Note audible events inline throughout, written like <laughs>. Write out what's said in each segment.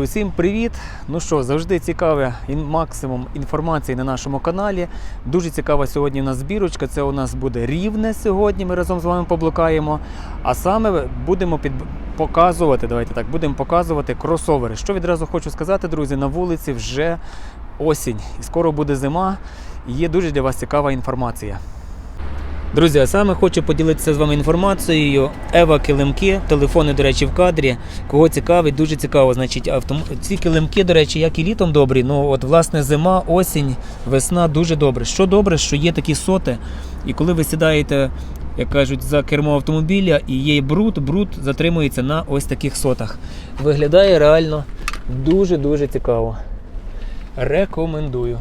Усім привіт! Ну що, завжди цікаве максимум інформації на нашому каналі. Дуже цікава сьогодні у нас збірочка. Це у нас буде рівне сьогодні. Ми разом з вами поблукаємо. А саме будемо під... показувати, давайте так, будемо показувати кросовери. Що відразу хочу сказати, друзі, на вулиці вже осінь і скоро буде зима. І є дуже для вас цікава інформація. Друзі, а саме хочу поділитися з вами інформацією. Ева килимки, телефони, до речі, в кадрі. Кого цікавить, дуже цікаво. Значить, автом... ці килимки, до речі, як і літом добрі. Ну от власне зима, осінь, весна дуже добре. Що добре, що є такі соти, і коли ви сідаєте, як кажуть, за кермо автомобіля і є бруд, бруд затримується на ось таких сотах. Виглядає реально дуже-дуже цікаво. Рекомендую.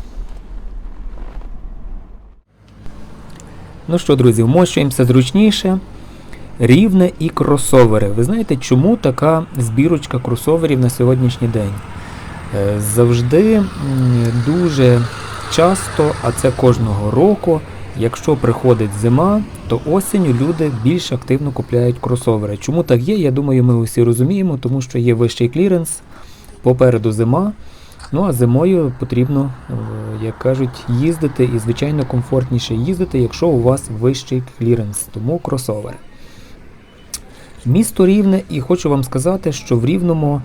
Ну що, друзі, вмощуємося зручніше. Рівне і кросовери. Ви знаєте, чому така збірочка кросоверів на сьогоднішній день? Е, Завжди дуже часто, а це кожного року, якщо приходить зима, то осінню люди більш активно купляють кросовери. Чому так є? Я думаю, ми усі розуміємо, тому що є вищий кліренс, попереду зима. Ну а зимою потрібно, е, як кажуть, їздити і, звичайно, комфортніше їздити, якщо у вас вищий кліренс, тому кросовери. Місто Рівне, і хочу вам сказати, що в Рівному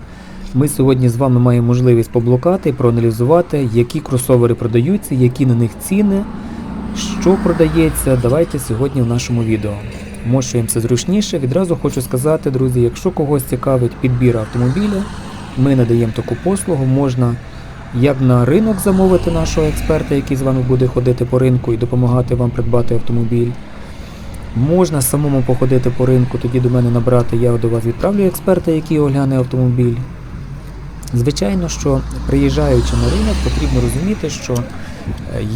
ми сьогодні з вами маємо можливість поблукати проаналізувати, які кросовери продаються, які на них ціни, що продається. Давайте сьогодні в нашому відео. Мощуємося зручніше. Відразу хочу сказати, друзі, якщо когось цікавить підбір автомобіля, ми надаємо таку послугу, можна як на ринок замовити нашого експерта, який з вами буде ходити по ринку і допомагати вам придбати автомобіль. Можна самому походити по ринку, тоді до мене набрати, я до вас відправлю експерта, який огляне автомобіль. Звичайно, що приїжджаючи на ринок, потрібно розуміти, що е,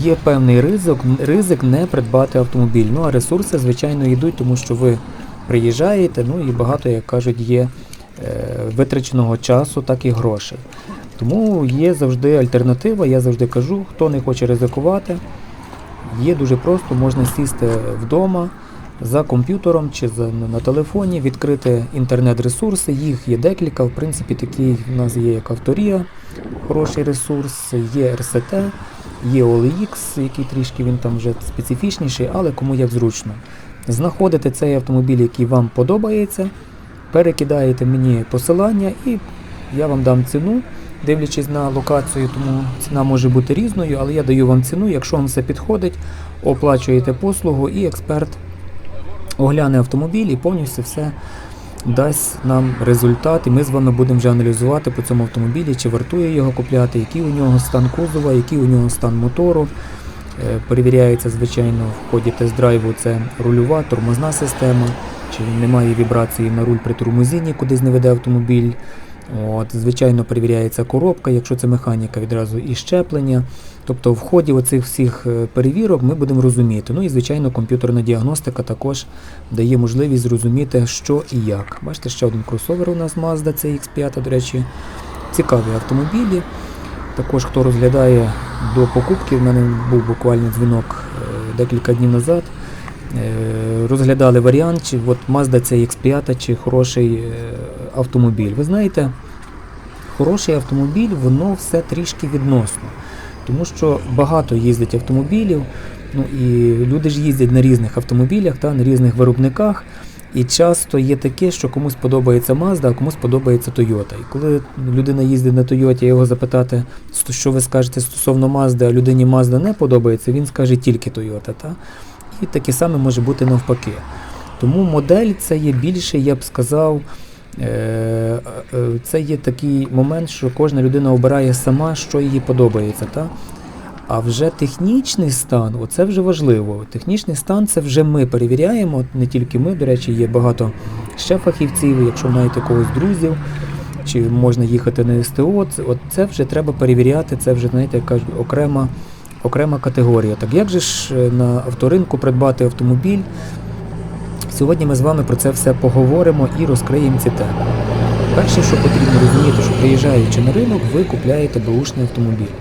є певний ризик, ризик не придбати автомобіль. Ну а ресурси, звичайно, йдуть, тому що ви приїжджаєте, ну і багато, як кажуть, є е, витраченого часу, так і грошей. Тому є завжди альтернатива, я завжди кажу, хто не хоче ризикувати, є дуже просто, можна сісти вдома за комп'ютером чи за, на телефоні, відкрити інтернет-ресурси, їх є декілька. В принципі, такі в нас є як Авторія, хороший ресурс, є РСТ, є OLX, який трішки він там вже специфічніший, але кому як зручно. Знаходите цей автомобіль, який вам подобається, перекидаєте мені посилання і я вам дам ціну, дивлячись на локацію, тому ціна може бути різною, але я даю вам ціну, якщо вам все підходить, оплачуєте послугу і експерт огляне автомобіль і повністю все дасть нам результат. І ми з вами будемо вже аналізувати по цьому автомобілі, чи вартує його купляти, який у нього стан кузова, який у нього стан мотору. Е, Перевіряється, звичайно, в ході тест-драйву це рульова, тормозна система, чи немає вібрації на руль при тормозінні, кудись не веде автомобіль. От, звичайно, перевіряється коробка, якщо це механіка, відразу і щеплення. Тобто в ході оцих всіх е, перевірок ми будемо розуміти. Ну і звичайно, комп'ютерна діагностика також дає можливість зрозуміти, що і як. Бачите, ще один кросовер у нас Mazda CX5, до речі, цікаві автомобілі. Також хто розглядає до покупки, в мене був буквально дзвінок е, декілька днів назад. Е, Розглядали варіант, чи от Mazda CX5 чи хороший автомобіль. Ви знаєте, хороший автомобіль, воно все трішки відносно. Тому що багато їздить автомобілів, ну і люди ж їздять на різних автомобілях, та, на різних виробниках. І часто є таке, що комусь подобається Mazda, а комусь подобається Toyota. І коли людина їздить на Toyota, його запитати, що ви скажете стосовно Mazda, а людині Mazda не подобається, він скаже тільки Toyota. Та? І таке саме може бути навпаки. Тому модель це є більше, я б сказав, це є такий момент, що кожна людина обирає сама, що їй подобається. Та? А вже технічний стан, оце вже важливо. Технічний стан це вже ми перевіряємо, не тільки ми, до речі, є багато ще фахівців, якщо маєте когось друзів, чи можна їхати на СТО, це, от це вже треба перевіряти, це вже, знаєте, як окрема, окрема категорія. Так як же ж е, на авторинку придбати автомобіль? Сьогодні ми з вами про це все поговоримо і розкриємо ці теми. Перше, що потрібно розуміти, що приїжджаючи на ринок, ви купляєте бушний автомобіль.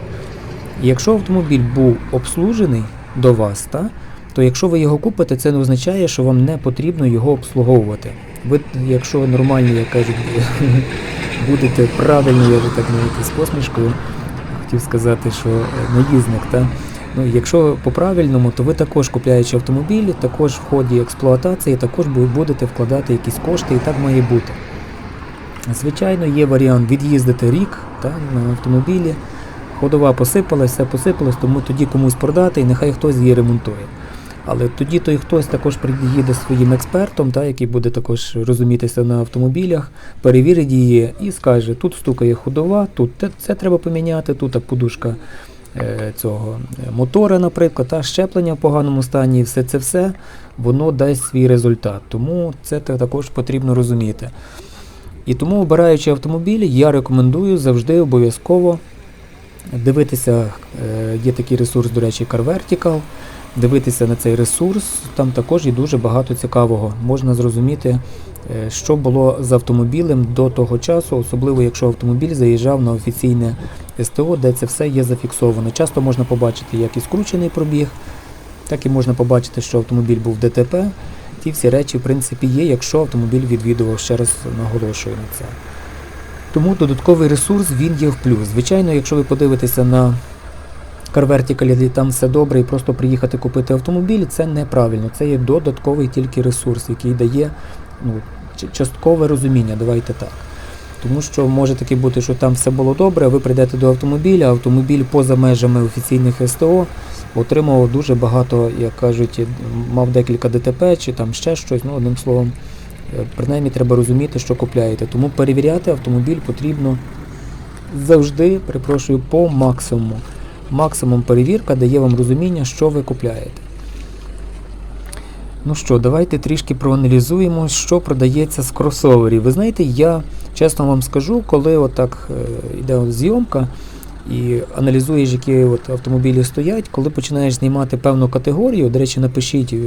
І якщо автомобіль був обслужений до вас, та, то якщо ви його купите, це не означає, що вам не потрібно його обслуговувати. Ви, якщо нормальні, як кажуть, <laughs> будете правильно, я вже так навіть з посмішкою хотів сказати, що е, наїзник, та? Ну, якщо по-правильному, то ви також купляючи автомобіль, також в ході експлуатації, також будете вкладати якісь кошти, і так має бути. Звичайно, є варіант від'їздити рік та, на автомобілі, ходова посипалась, все посипалось, тому тоді комусь продати і нехай хтось її ремонтує. Але тоді той хтось також приїде своїм експертом, та, який буде також розумітися на автомобілях, перевірить її і скаже, тут стукає ходова, тут те- це треба поміняти, тут подушка цього е, мотора, наприклад, та щеплення в поганому стані, і все це все воно дасть свій результат. Тому це також потрібно розуміти. І тому, обираючи автомобіль, я рекомендую завжди обов'язково дивитися, е, є такий ресурс, до речі, Car Vertical, дивитися на цей ресурс, там також є дуже багато цікавого. Можна зрозуміти, е, що було з автомобілем до того часу, особливо якщо автомобіль заїжджав на офіційне СТО, де це все є зафіксовано. Часто можна побачити як і скручений пробіг, так і можна побачити, що автомобіль був ДТП. Ті всі речі, в принципі, є, якщо автомобіль відвідував, ще раз наголошую на це. Тому додатковий ресурс він є в плюс. Звичайно, якщо ви подивитеся на Car Vertical, і там все добре, і просто приїхати купити автомобіль, це неправильно. Це є додатковий тільки ресурс, який дає ну, часткове розуміння, давайте так. Тому що може таки бути, що там все було добре, а ви прийдете до автомобіля, автомобіль поза межами офіційних СТО отримав дуже багато, як кажуть, мав декілька ДТП чи там ще щось, ну одним словом. Е, Принаймні треба розуміти, що купляєте. Тому перевіряти автомобіль потрібно завжди, перепрошую, по максимуму. Максимум перевірка дає вам розуміння, що ви купляєте. Ну що, давайте трішки проаналізуємо, що продається з кросоверів. Ви знаєте, я чесно вам скажу, коли отак е, йде зйомка і аналізуєш, які от автомобілі стоять, коли починаєш знімати певну категорію, до речі, напишіть е,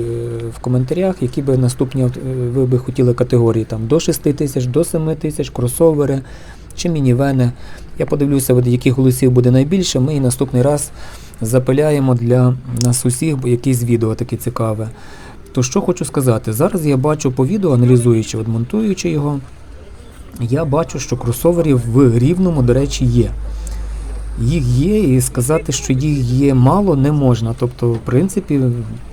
в коментарях, які би наступні е, ви би хотіли категорії, там до 6 тисяч, до 7 тисяч, кросовери чи мінівени. Я подивлюся, от яких голосів буде найбільше. Ми і наступний раз запиляємо для нас усіх бо якесь відео таке цікаве. То що хочу сказати, зараз я бачу по відео, аналізуючи, от монтуючи його, я бачу, що кросоверів в рівному, до речі, є. Їх є, і сказати, що їх є мало, не можна. Тобто, в принципі,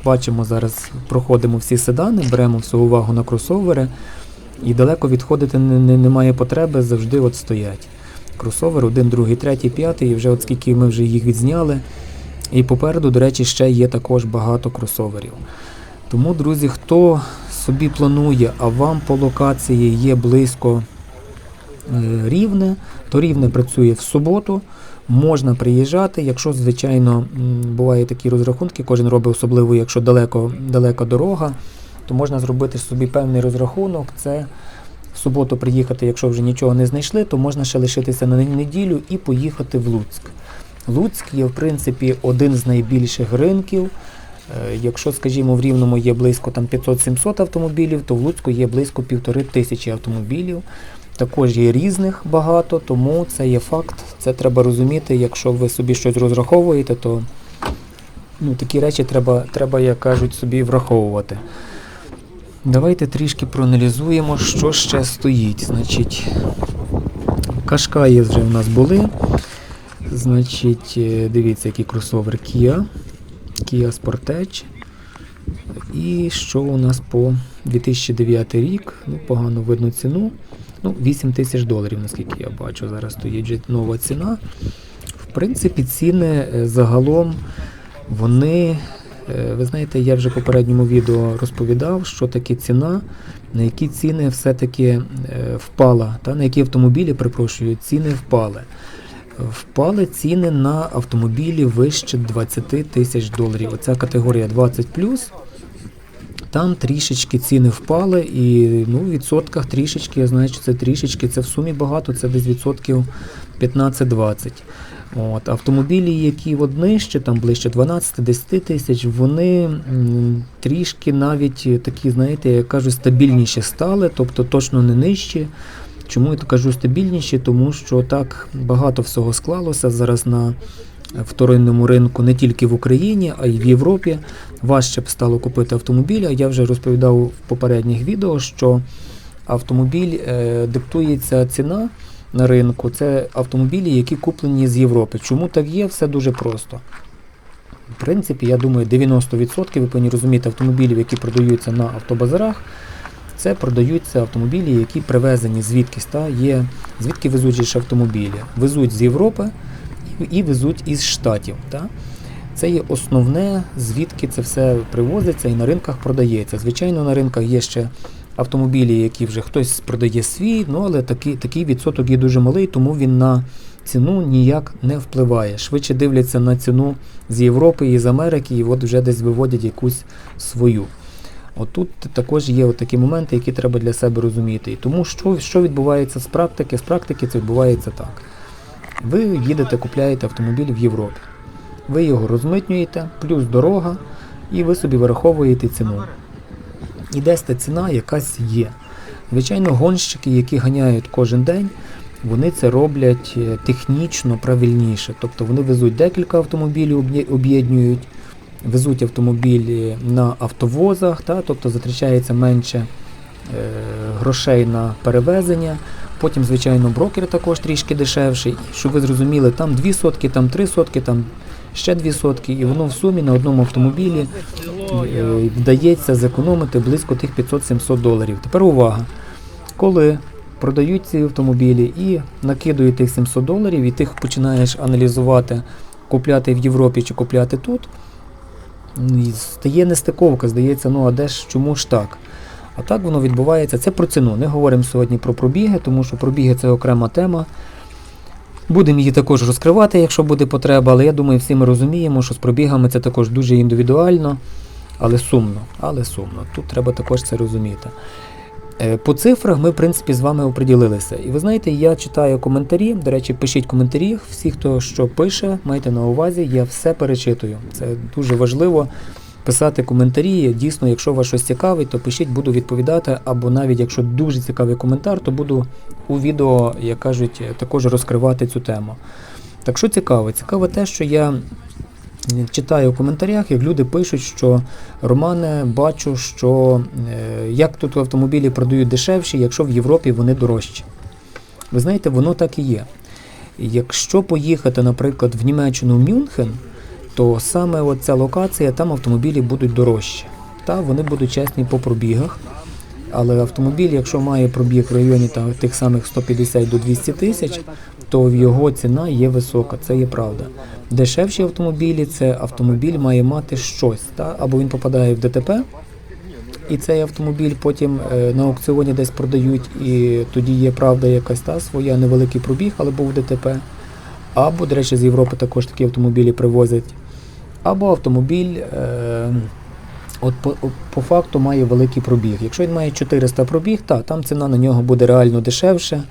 бачимо зараз, проходимо всі седани, беремо всю увагу на кросовери, і далеко відходити не, не, немає потреби, завжди от стоять. Кросовер, один, другий, третій, п'ятий, і вже от скільки ми вже їх відзняли. І попереду, до речі, ще є також багато кросоверів. Тому, друзі, хто собі планує, а вам по локації є близько е, рівне, то рівне працює в суботу. Можна приїжджати, якщо, звичайно, бувають такі розрахунки, кожен робить особливо, якщо далеко, далека дорога, то можна зробити собі певний розрахунок. Це в суботу приїхати, якщо вже нічого не знайшли, то можна ще лишитися на неділю і поїхати в Луцьк. Луцьк є, в принципі, один з найбільших ринків. Е, Якщо, скажімо, в Рівному є близько там 500-700 автомобілів, то в Луцьку є близько півтори тисячі автомобілів. Також є різних багато, тому це є факт. Це треба розуміти. Якщо ви собі щось розраховуєте, то ну, такі речі треба, треба, як кажуть, собі враховувати. Давайте трішки проаналізуємо, що ще стоїть. Значить, кашкаї вже в нас були. Значить, е, дивіться, який кросовер Kia. Kia Sportage. І що у нас по 2009 рік? Ну, погано видно ціну. Ну, 8 тисяч доларів, наскільки я бачу. Зараз стоїть нова ціна. В принципі, ціни е, загалом вони. Е, Ви знаєте, я вже в попередньому відео розповідав, що таке ціна, на які ціни все-таки е, впала, та на які автомобілі, перепрошую, ціни впали. Впали ціни на автомобілі вище 20 тисяч доларів. Оця категорія 20 там трішечки ціни впали, і ну, в відсотках трішечки, я знаю, що це трішечки, це в сумі багато, це десь відсотків 15-20. От, автомобілі, які от нижче, там ближче 12-10 тисяч, вони трішки навіть такі, знаєте, як кажуть, стабільніші стали, тобто точно не нижчі. Чому я кажу стабільніші? Тому що так багато всього склалося зараз на вторинному ринку не тільки в Україні, а й в Європі. Важче б стало купити автомобіль. А Я вже розповідав в попередніх відео, що автомобіль е, диктується ціна на ринку це автомобілі, які куплені з Європи. Чому так є? Все дуже просто. В принципі, я думаю, 90% ви повинні розуміти автомобілів, які продаються на автобазарах. Це продаються автомобілі, які привезені звідкись, та є, звідки везуть ж автомобілі. Везуть з Європи і, везуть із Штатів. Та? Це є основне, звідки це все привозиться і на ринках продається. Звичайно, на ринках є ще автомобілі, які вже хтось продає свій, ну але такий, такий відсоток є дуже малий, тому він на ціну ніяк не впливає. Швидше дивляться на ціну з Європи і з Америки, і от вже десь виводять якусь свою. Отут також є такі моменти, які треба для себе розуміти. І тому що, що відбувається з практики? З практики це відбувається так. Ви їдете, купляєте автомобіль в Європі. Ви його розмитнюєте, плюс дорога, і ви собі вираховуєте ціну. І десь та ціна якась є. Звичайно, гонщики, які ганяють кожен день, вони це роблять е, технічно правильніше. Тобто вони везуть декілька автомобілів, об'єднують, везуть автомобілі на автовозах, та, тобто затрачається менше е, грошей на перевезення. Потім, звичайно, брокер також трішки дешевший. Щоб ви зрозуміли, там 2 сотки, там 3 сотки, там ще 2 сотки, і воно в сумі на одному автомобілі е, вдається зекономити близько тих 500-700 доларів. Тепер увага. Коли продають ці автомобілі і накидують тих 700 доларів, і ти починаєш аналізувати, купляти в Європі чи купляти тут, стає нестиковка, здається, ну а де ж чому ж так? А так воно відбувається. Це про ціну. Не говоримо сьогодні про пробіги, тому що пробіги це окрема тема. Будемо її також розкривати, якщо буде потреба, але я думаю, всі ми розуміємо, що з пробігами це також дуже індивідуально, але сумно. Але сумно. Тут треба також це розуміти. Е, По цифрах ми, в принципі, з вами оприділилися. І ви знаєте, я читаю коментарі. До речі, пишіть коментарі. Всі, хто що пише, майте на увазі, я все перечитую. Це дуже важливо писати коментарі. Дійсно, якщо вас щось цікавить, то пишіть, буду відповідати. Або навіть якщо дуже цікавий коментар, то буду у відео, як кажуть, також розкривати цю тему. Так що цікаво? Цікаво те, що я читаю в коментарях, як люди пишуть, що Романе, бачу, що е, як тут автомобілі продають дешевші, якщо в Європі вони дорожчі. Ви знаєте, воно так і є. Якщо поїхати, наприклад, в Німеччину в Мюнхен, то саме ця локація, там автомобілі будуть дорожчі. Та вони будуть чесні по пробігах. Але автомобіль, якщо має пробіг в районі там, тих самих 150 до 200 тисяч, то його ціна є висока, це є правда. Дешевші автомобілі це автомобіль має мати щось, та? або він попадає в ДТП, і цей автомобіль потім е, на аукціоні десь продають, і тоді є правда якась та своя невеликий пробіг, але був ДТП. Або, до речі, з Європи також такі автомобілі привозять. Або автомобіль. Е, От по, по факту має великий пробіг. Якщо він має 400 пробіг, та, там ціна на нього буде реально дешевше.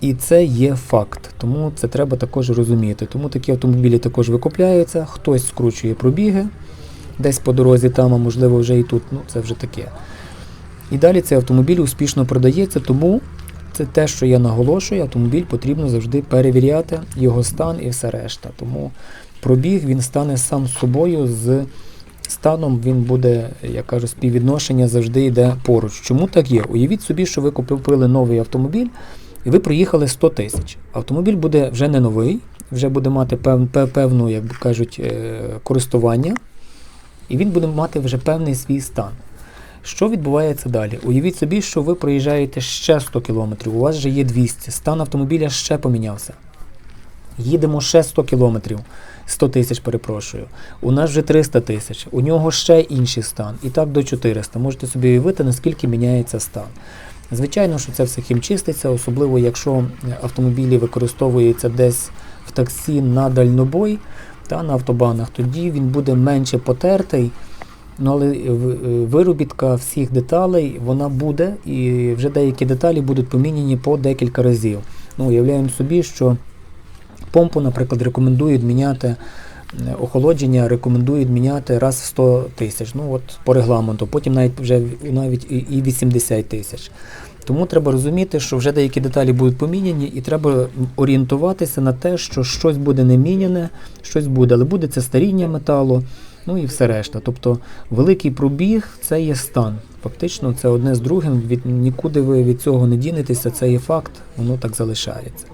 І це є факт. Тому це треба також розуміти. Тому такі автомобілі також викупляються, хтось скручує пробіги десь по дорозі там, а можливо вже і тут. Ну, це вже таке. І далі цей автомобіль успішно продається, тому це те, що я наголошую, автомобіль потрібно завжди перевіряти, його стан і все решта. Тому пробіг він стане сам собою з станом він буде, як кажу, співвідношення завжди йде поруч. Чому так є? Уявіть собі, що ви купили новий автомобіль і ви проїхали 100 тисяч. Автомобіль буде вже не новий, вже буде мати пев, пев, певну, як кажуть, е, користування, і він буде мати вже певний свій стан. Що відбувається далі? Уявіть собі, що ви проїжджаєте ще 100 кілометрів, у вас вже є 200, стан автомобіля ще помінявся. Їдемо ще 100 кілометрів, 100 тисяч, перепрошую. У нас вже 300 тисяч, у нього ще інший стан. І так до 400. Можете собі уявити, наскільки міняється стан. Звичайно, що це все хімчиститься, особливо якщо автомобілі використовуються десь в таксі на дальнобой та на автобанах, тоді він буде менше потертий. Ну, але виробітка всіх деталей вона буде, і вже деякі деталі будуть поміняні по декілька разів. Ну, уявляємо собі, що помпу, наприклад, рекомендують міняти е, охолодження, рекомендують міняти раз в 100 тисяч. Ну от по регламенту, потім навіть вже навіть і- і 80 тисяч. Тому треба розуміти, що вже деякі деталі будуть поміняні, і треба орієнтуватися на те, що щось буде не міняне, щось буде, але буде це старіння металу, ну і все решта. Тобто великий пробіг це є стан. Фактично, це одне з другим. Від нікуди ви від цього не дінетеся, це є факт, воно так залишається.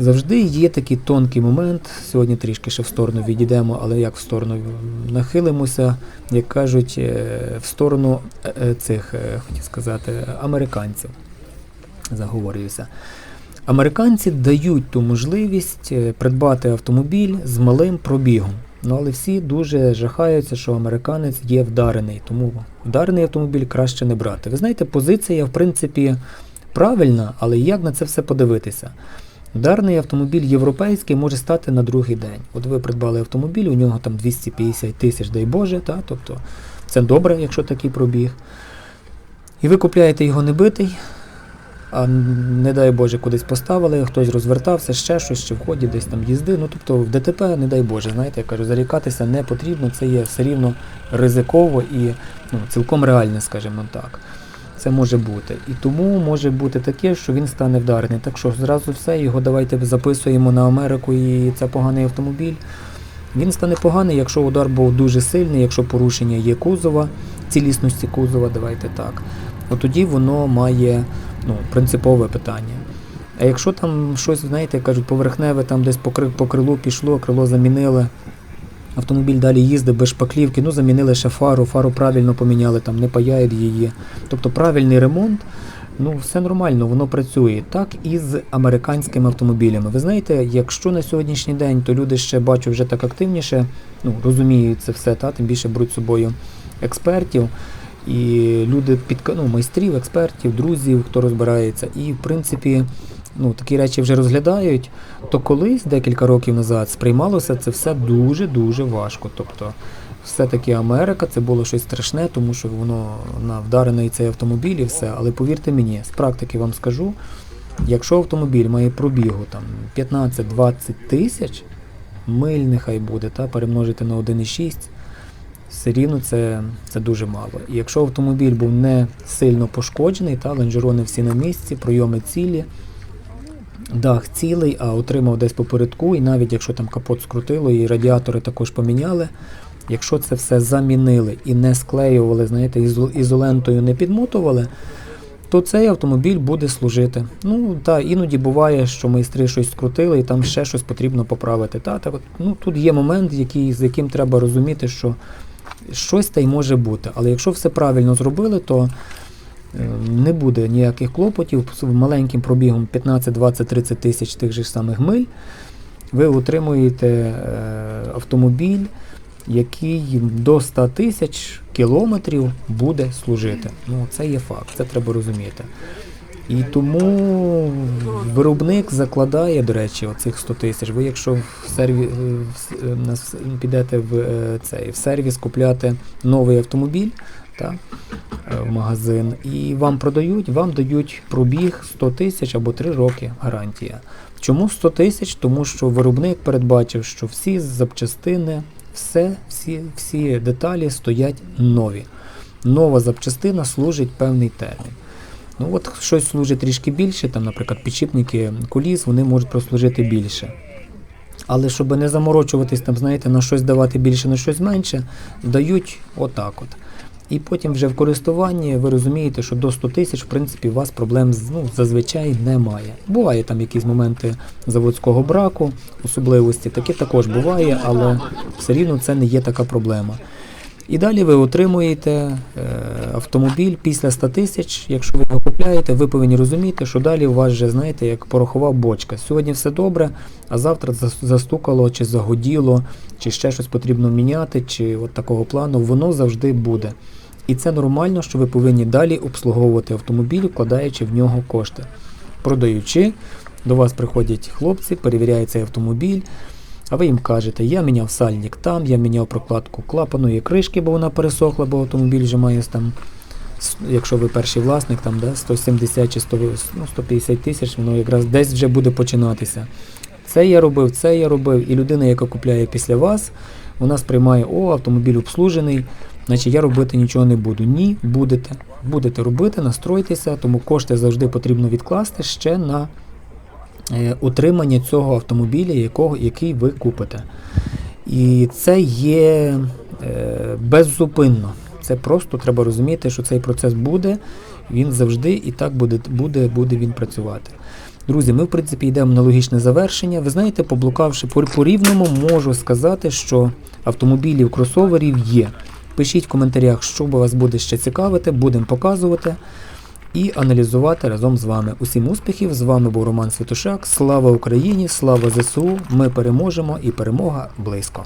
Завжди є такий тонкий момент. Сьогодні трішки ще в сторону відійдемо, але як в сторону нахилимося, як кажуть, е, в сторону е, е, цих, хотів сказати, американців. Заговорююся. Американці дають ту можливість придбати автомобіль з малим пробігом. Ну але всі дуже жахаються, що американець є вдарений, тому вдарений автомобіль краще не брати. Ви знаєте, позиція, в принципі, правильна, але як на це все подивитися? Вдарений автомобіль європейський може стати на другий день. От ви придбали автомобіль, у нього там 250 тисяч, дай Боже, та? тобто це добре, якщо такий пробіг. І ви купляєте його не битий, а не дай Боже, кудись поставили, хтось розвертався, ще щось, чи в ході десь там їзди. Ну тобто в ДТП, не дай Боже, знаєте, я кажу, зарікатися не потрібно, це є все рівно ризиково і ну, цілком реальне, скажімо так. Це може бути. І тому може бути таке, що він стане вдарений. Так що зразу все, його давайте записуємо на Америку і це поганий автомобіль. Він стане поганий, якщо удар був дуже сильний, якщо порушення є кузова, цілісності кузова, давайте так. От тоді воно має ну, принципове питання. А якщо там щось, знаєте, кажуть, поверхневе, там десь по крилу пішло, крило замінили, автомобіль далі їздить без шпаклівки, ну замінили ще фару, фару правильно поміняли, там не паяють її. Тобто правильний ремонт, ну все нормально, воно працює. Так і з американськими автомобілями. Ви знаєте, якщо на сьогоднішній день, то люди ще бачу вже так активніше, ну розуміють це все, та, тим більше беруть з собою експертів. І люди під ну, майстрів, експертів, друзів, хто розбирається, і в принципі ну, такі речі вже розглядають, то колись, декілька років назад, сприймалося це все дуже-дуже важко. Тобто, все-таки Америка це було щось страшне, тому що воно на вдарений цей автомобіль і все. Але повірте мені, з практики вам скажу, якщо автомобіль має пробігу там 15-20 тисяч, миль нехай буде, та, перемножити на 1,6, все рівно це, це дуже мало. І якщо автомобіль був не сильно пошкоджений, та лонжерони всі на місці, пройоми цілі, дах цілий, а отримав десь попередку, і навіть якщо там капот скрутило і радіатори також поміняли, якщо це все замінили і не склеювали, знаєте, ізо- ізолентою не підмотували, то цей автомобіль буде служити. Ну та іноді буває, що майстри щось скрутили і там ще щось потрібно поправити. Та, так, ну, тут є момент, який, з яким треба розуміти, що щось та й може бути. Але якщо все правильно зробили, то не буде ніяких клопотів з маленьким пробігом 15, 20, 30 тисяч тих же самих миль. Ви отримуєте е, автомобіль, який до 100 тисяч кілометрів буде служити. Ну, це є факт, це треба розуміти. І тому виробник закладає, до речі, оцих 100 тисяч. Ви якщо в серві, е, е, підете в, е, цей, в сервіс купляти новий автомобіль та, е, в магазин, і вам продають, вам дають пробіг 100 тисяч або 3 роки гарантія. Чому 100 тисяч? Тому що виробник передбачив, що всі запчастини, все, всі, всі деталі стоять нові. Нова запчастина служить певний термін. Ну от щось служить трішки більше, там, наприклад, підшипники коліс, вони можуть прослужити більше. Але щоб не заморочуватись, там, знаєте, на щось давати більше, на щось менше, дають отак от. І потім вже в користуванні ви розумієте, що до 100 тисяч, в принципі, у вас проблем ну, зазвичай немає. Буває там якісь моменти заводського браку, особливості, таке також буває, але все рівно це не є така проблема. І далі ви отримуєте е, автомобіль після 100 тисяч. Якщо ви його купляєте, ви повинні розуміти, що далі у вас вже, знаєте, як порохова бочка. Сьогодні все добре, а завтра застукало, чи загоділо, чи ще щось потрібно міняти, чи от такого плану, воно завжди буде. І це нормально, що ви повинні далі обслуговувати автомобіль, вкладаючи в нього кошти. Продаючи, до вас приходять хлопці, перевіряють цей автомобіль. А ви їм кажете, я міняв сальник там, я міняв прокладку клапаної кришки, бо вона пересохла, бо автомобіль вже має там, якщо ви перший власник, там да, 170 чи 100, ну, 150 тисяч, воно якраз десь вже буде починатися. Це я робив, це я робив. І людина, яка купляє після вас, вона сприймає, о, автомобіль обслужений, значить я робити нічого не буду. Ні, будете. Будете робити, настройтеся, тому кошти завжди потрібно відкласти ще на е, утримання цього автомобіля, якого, який ви купите. І це є е, беззупинно. Це просто треба розуміти, що цей процес буде, він завжди і так буде, буде, буде він працювати. Друзі, ми в принципі йдемо на логічне завершення. Ви знаєте, поблукавши по, по рівному, можу сказати, що автомобілів кросоверів є. Пишіть в коментарях, що вас буде ще цікавити, будемо показувати і аналізувати разом з вами. Усім успіхів! З вами був Роман Святошак. Слава Україні! Слава ЗСУ! Ми переможемо і перемога близько!